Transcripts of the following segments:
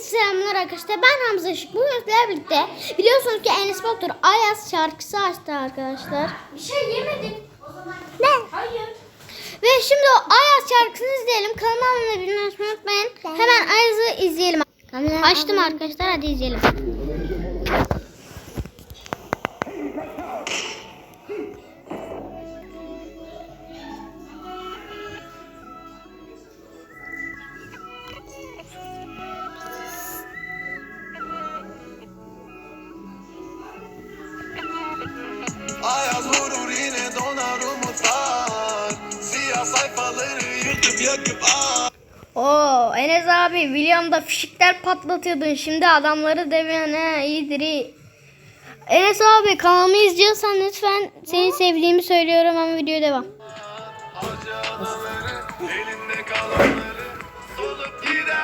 Herkese selamlar arkadaşlar. Ben Hamza Işık. Bu sizlerle birlikte biliyorsunuz ki Enes Batur Ayaz şarkısı açtı arkadaşlar. Bir şey yemedik. Ne? Hayır. Ve şimdi o Ayaz şarkısını izleyelim. Kanalıma abone olmayı unutmayın. Hemen Ayaz'ı izleyelim. Açtım arkadaşlar. Hadi izleyelim. Ayaz vurur yine donar umutlar Siyah sayfaları yırtıp yakıp ah Oo Enes abi William'da fişikler patlatıyordun. Şimdi adamları deviyorsun ha. İyidir iyi. Enes abi kanalımı izliyorsan lütfen seni sevdiğimi söylüyorum ama videoya devam. Harcanaları elinde kalanları Solup gider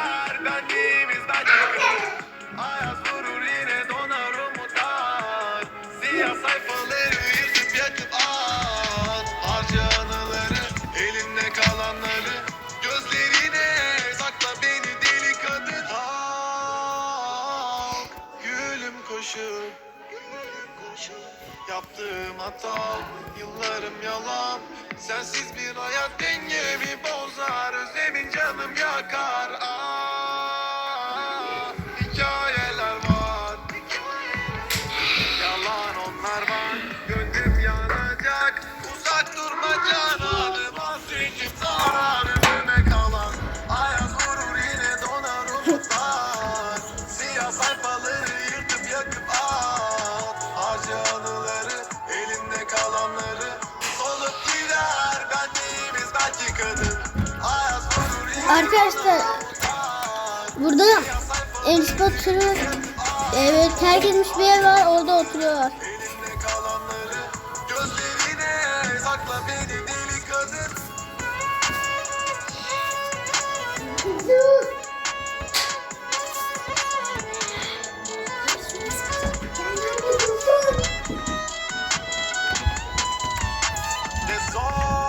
Yaptığım hata yıllarım yalan. Sensiz bir hayat dengemi bozar Özlemin canım yakar Arkadaşlar burada Enes Batur'u evet, terk etmiş bir ev var orada oturuyorlar.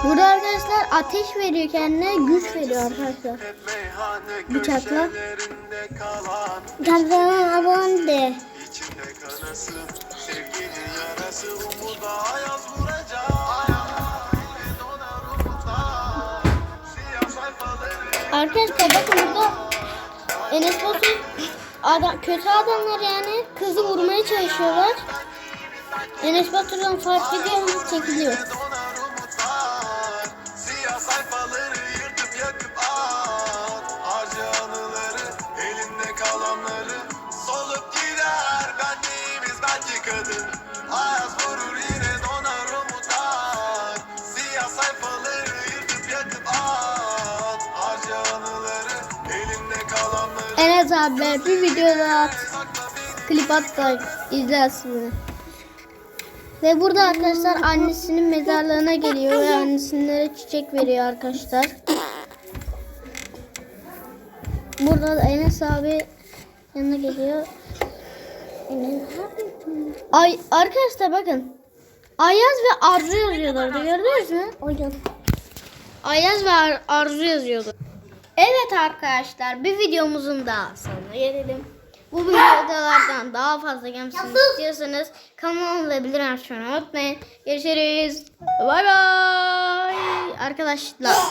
Burada arkadaşlar ateş veriyor kendine güç veriyor arkadaşlar. Bıçakla. Kanalıma abone de. Arkadaşlar bakın burada Enes Batur adam, kötü adamlar yani kızı vurmaya çalışıyorlar. Enes Batur'dan fark ediyor çekiliyor. Kadın Ayaz vurur yine donar umutlar Siyah sayfaları yırtıp yakıp at Harca anıları elinde kalanları Enes abi bir video daha at. Klip at da izlersin. Ve burada arkadaşlar annesinin mezarlığına geliyor ve annesinlere çiçek veriyor arkadaşlar. Burada da Enes abi yanına geliyor. Ay arkadaşlar bakın. Ayaz ve Arzu yazıyorlar. Gördünüz mü? Ayaz ve Ar- Arzu yazıyordu. Evet arkadaşlar bir videomuzun daha sonuna gelelim. Bu videolardan daha fazla gelmesini istiyorsanız kanalımıza bildirim açmayı unutmayın. Görüşürüz. Bay bay. Arkadaşlar.